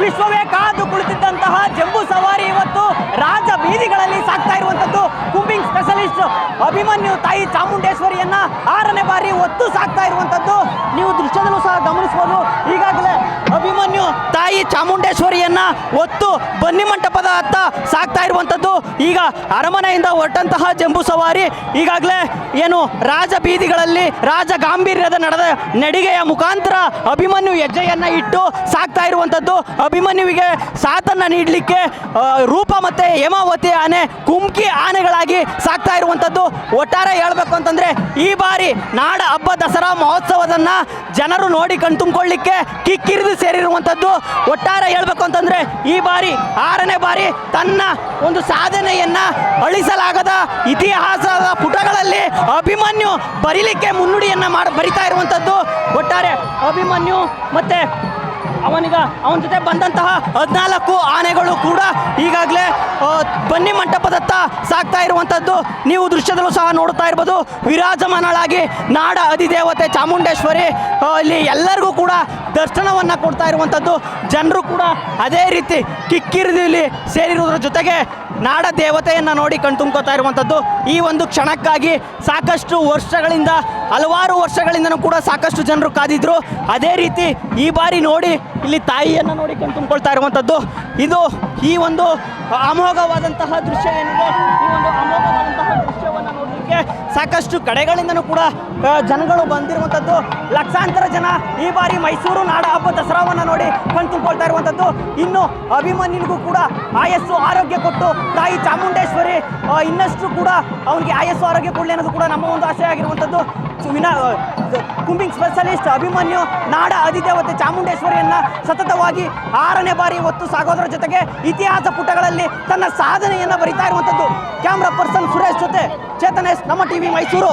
ವಿಶ್ವವೇ ಕಾದು ಕುಳಿತಿದ್ದಂತಹ ಜಂಬೂ ಸವಾರಿ ಇವತ್ತು ರಾಜ ಬೀದಿಗಳಲ್ಲಿ ಸಾಕ್ತಾ ಇರುವಂತದ್ದು ಕುಂಬಿಂಗ್ ಸ್ಪೆಷಲಿಸ್ಟ್ ಅಭಿಮನ್ಯು ತಾಯಿ ಚಾಮುಂಡೇಶ್ವರಿಯನ್ನ ಆರನೇ ಬಾರಿ ಒತ್ತು ಸಾಕ್ತಾ ಇರುವಂತದ್ದು ನೀವು ದೃಶ್ಯದಲ್ಲೂ ಸಹ ಗಮನಿಸಬಹುದು. ಈಗಾಗಲೇ ಅಭಿಮನ್ಯು ತಾಯಿ ಚಾಮುಂಡೇಶ್ವರಿಯನ್ನ ಒತ್ತು ಬನ್ನಿ ಮಂಟಪದ ಹತ್ತ ಸಾಕ್ತಾ ಇರುವಂತದ್ದು. ಈಗ ಅರಮನೆಯಿಂದ ಹೊರಟಂತಹ ಜಂಬೂ ಸವಾರಿ ಈಗಾಗಲೇ ಏನು ರಾಜ ಬೀದಿಗಳಲ್ಲಿ ರಾಜ ಗಾಂಭೀರ್ಯದ ನಡೆದ ನಡಿಗೆಯ ಮುಖಾಂತರ ಅಭಿಮನ್ಯು ಹೆಜ್ಜೆಯನ್ನ ಇಟ್ಟು ಸಾಕ್ತಾ ಇರುವಂಥದ್ದು ಅಭಿಮನ್ಯುವಿಗೆ ಸಾಥನ್ನ ನೀಡಲಿಕ್ಕೆ ರೂಪ ಮತ್ತೆ ಹೇಮಾವತಿ ಆನೆ ಕುಮ್ಕಿ ಆನೆಗಳಾಗಿ ಸಾಕ್ತಾ ಇರುವಂಥದ್ದು ಒಟ್ಟಾರೆ ಹೇಳ್ಬೇಕು ಅಂತಂದ್ರೆ ಈ ಬಾರಿ ನಾಡ ಹಬ್ಬ ದಸರಾ ಮಹೋತ್ಸವದನ್ನ ಜನರು ನೋಡಿ ಕಣ್ತುಂಬಿಕೊಳ್ಳಿಕ್ಕೆ ಕಿಕ್ಕಿರಿದು ಸೇರಿರುವಂಥದ್ದು ಒಟ್ಟಾರೆ ಹೇಳ್ಬೇಕು ಅಂತಂದ್ರೆ ಈ ಬಾರಿ ಆರನೇ ಬಾರಿ ತನ್ನ ಒಂದು ಸಾಧನೆಯನ್ನ ಅಳಿಸಲಾಗದ ಇತಿಹಾಸದ ಪುಟಗಳಲ್ಲಿ ಅಭಿಮನ್ಯು ಬರೀಲಿಕ್ಕೆ ಮುನ್ನುಡಿಯನ್ನ ಮಾಡಿ ಬರಿತಾ ಇರುವಂತದ್ದು. ಒಟ್ಟಾರೆ ಅಭಿಮನ್ಯು ಮತ್ತೆ ಅವನಿಗ ಅವನ ಜೊತೆ ಬಂದಂತಹ ಹದಿನಾಲ್ಕು ಆನೆಗಳು ಕೂಡ ಈಗಾಗಲೇ ಬನ್ನಿ ಮಂಟಪದತ್ತ ಸಾಕ್ತಾ ಇರುವಂಥದ್ದು ನೀವು ದೃಶ್ಯದಲ್ಲೂ ಸಹ ನೋಡ್ತಾ ಇರ್ಬೋದು. ವಿರಾಜಮಾನಳಾಗಿ ನಾಡ ಅಧಿದೇವತೆ ಚಾಮುಂಡೇಶ್ವರಿ ಇಲ್ಲಿ ಎಲ್ಲರಿಗೂ ಕೂಡ ದರ್ಶನವನ್ನು ಕೊಡ್ತಾ ಇರುವಂಥದ್ದು ಜನರು ಕೂಡ ಅದೇ ರೀತಿ ಕಿಕ್ಕಿರಿದು ಇಲ್ಲಿ ಸೇರಿರುವುದರ ಜೊತೆಗೆ ನಾಡ ದೇವತೆಯನ್ನು ನೋಡಿ ಕಣ್ತುಂಬ್ಕೋತಾ ಇರುವಂಥದ್ದು ಈ ಒಂದು ಕ್ಷಣಕ್ಕಾಗಿ ಸಾಕಷ್ಟು ವರ್ಷಗಳಿಂದ, ಹಲವಾರು ವರ್ಷಗಳಿಂದನೂ ಕೂಡ ಸಾಕಷ್ಟು ಜನರು ಕಾದಿದ್ರು. ಅದೇ ರೀತಿ ಈ ಬಾರಿ ನೋಡಿ ಇಲ್ಲಿ ತಾಯಿಯನ್ನು ನೋಡಿ ಕಣ್ತುಂಬ್ಕೊಳ್ತಾ ಇರುವಂಥದ್ದು ಇದು ಈ ಒಂದು ಅಮೋಘವಾದಂತಹ ದೃಶ್ಯ ಏನಿದೆ? ಈ ಒಂದು ಅಮೋಘವಾದಂತಹ ನೋಡಲಿಕ್ಕೆ ಸಾಕಷ್ಟು ಕಡೆಗಳಿಂದನೂ ಕೂಡ ಜನಗಳು ಬಂದಿರುವಂಥದ್ದು ಲಕ್ಷಾಂತರ ಜನ ಈ ಬಾರಿ ಮೈಸೂರು ನಾಡ ಹಬ್ಬ ದಸರಾವನ್ನು ನೋಡಿ ಕಣ್ತುಂಬ್ಕೊಳ್ತಾ ಇರುವಂಥದ್ದು ಇನ್ನು ಅಭಿಮನ್ಯುನಿಗೂ ಕೂಡ ಆಯಸ್ಸು, ಆರೋಗ್ಯ ಕೊಟ್ಟು ತಾಯಿ ಚಾಮುಂಡೇಶ್ವರಿ ಇನ್ನಷ್ಟು ಕೂಡ ಅವನಿಗೆ ಆಯಸ್ಸು, ಆರೋಗ್ಯ ಕೊಡಲಿ ಅನ್ನೋದು ಕೂಡ ನಮ್ಮ ಒಂದು ಆಶೆ ಆಗಿರುವಂಥದ್ದು ವಿನಾ ಕುಂಬಿಂಗ್ ಸ್ಪೆಷಲಿಸ್ಟ್ ಅಭಿಮನ್ಯು ನಾಡ ಅಧಿದೇವತೆ ಚಾಮುಂಡೇಶ್ವರಿಯನ್ನ ಸತತವಾಗಿ ಆರನೇ ಬಾರಿ ಒತ್ತು ಸಾಗೋದ್ರ ಜೊತೆಗೆ ಇತಿಹಾಸ ಪುಟಗಳಲ್ಲಿ ತನ್ನ ಸಾಧನೆಯನ್ನ ಬರಿತಾ ಇರುವಂಥದ್ದು. ಕ್ಯಾಮ್ರಾ ಪರ್ಸನ್ ಸುರೇಶ್ ಜೊತೆ ಚೇತನೇಶ್ ನಮ್ಮ ಟಿವಿ ಮೈಸೂರು.